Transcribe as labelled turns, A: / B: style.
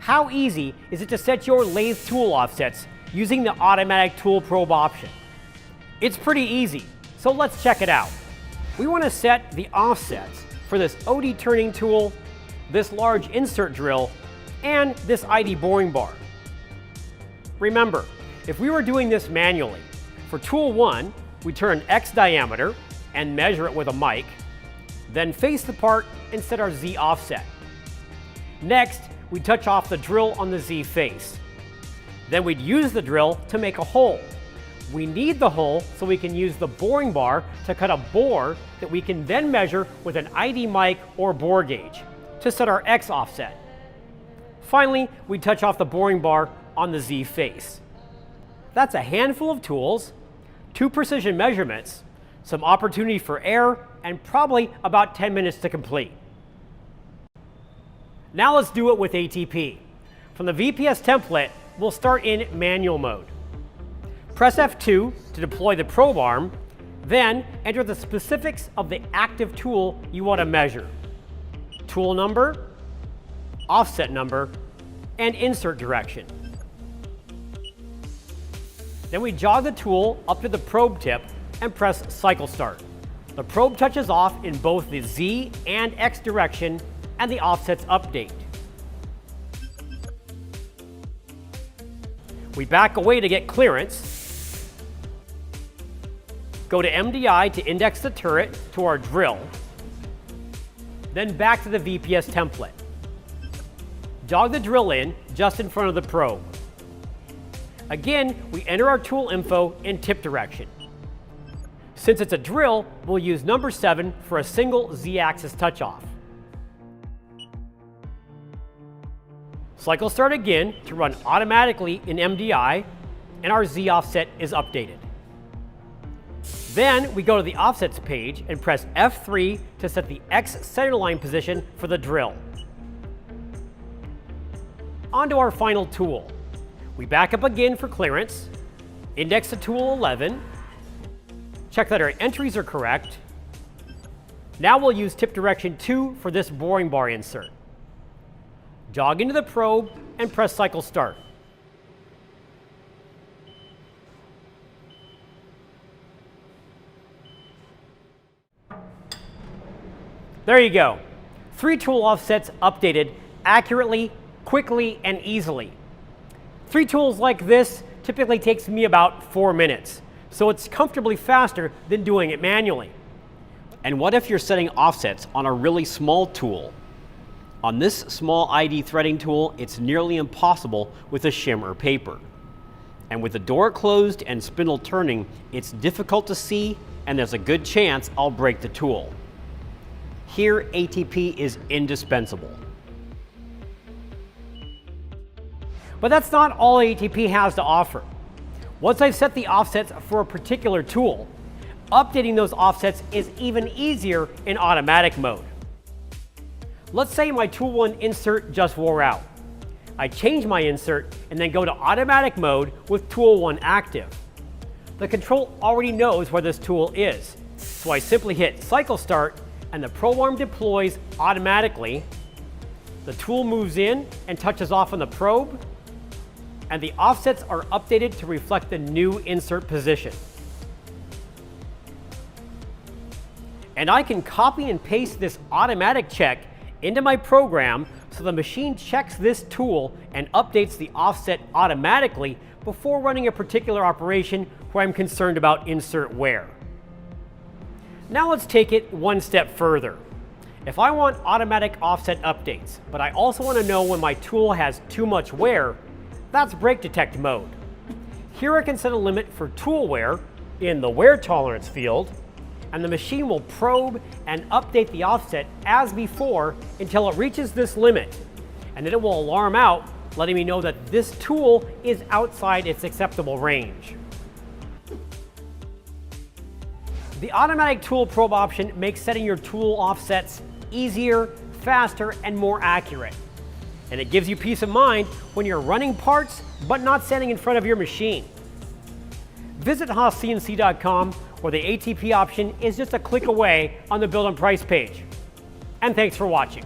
A: How easy is it to set your lathe tool offsets using the automatic tool probe option? It's pretty easy, so let's check it out. We want to set the offsets for this OD turning tool, this large insert drill, and this ID boring bar. Remember, if we were doing this manually, for tool 1, we turn X diameter and measure it with a mic, then face the part and set our Z offset. Next, we touch off the drill on the Z face. Then we'd use the drill to make a hole. We need the hole so we can use the boring bar to cut a bore that we can then measure with an ID mic or bore gauge to set our X offset. Finally, we touch off the boring bar on the Z face. That's a handful of tools, two precision measurements, some opportunity for error, and probably about 10 minutes to complete. Now let's do it with ATP. From the VPS template, we'll start in manual mode. Press F2 to deploy the probe arm, then enter the specifics of the active tool you want to measure. Tool number, offset number, and insert direction. Then we jog the tool up to the probe tip and press cycle start. The probe touches off in both the Z and X direction and the offsets update. We back away to get clearance. Go to MDI to index the turret to our drill. Then back to the VPS template. Jog the drill in just in front of the probe. Again, we enter our tool info in tip direction. Since it's a drill, we'll use number 7 for a single Z-axis touch-off. Cycle start again to run automatically in MDI, and our Z offset is updated. Then we go to the offsets page and press F3 to set the X centerline position for the drill. Onto our final tool. We back up again for clearance, index to tool 11, check that our entries are correct. Now we'll use tip direction 2 for this boring bar insert. Jog into the probe and press cycle start. There you go. Three tool offsets updated accurately, quickly, and easily. Three tools like this typically takes me about four minutes, so it's comfortably faster than doing it manually.
B: And what if you're setting offsets on a really small tool? On this small ID threading tool, it's nearly impossible with a shim or paper. And with the door closed and spindle turning, it's difficult to see and there's a good chance I'll break the tool. Here, ATP is indispensable.
A: But that's not all ATP has to offer. Once I've set the offsets for a particular tool, updating those offsets is even easier in automatic mode. Let's say my tool 1 insert just wore out. I change my insert and then go to automatic mode with tool 1 active. The control already knows where this tool is, so I simply hit cycle start and the probe arm deploys automatically. The tool moves in and touches off on the probe, and the offsets are updated to reflect the new insert position. And I can copy and paste this automatic check into my program so the machine checks this tool and updates the offset automatically before running a particular operation where I'm concerned about insert wear. Now let's take it one step further. If I want automatic offset updates, but I also want to know when my tool has too much wear, that's break detect mode. Here I can set a limit for tool wear in the wear tolerance field, and the machine will probe and update the offset as before until it reaches this limit. And then it will alarm out, letting me know that this tool is outside its acceptable range. The automatic tool probe option makes setting your tool offsets easier, faster, and more accurate and it gives you peace of mind when you're running parts but not standing in front of your machine. Visit HaasCNC.com where the ATP option is just a click away on the build and price page. And thanks for watching.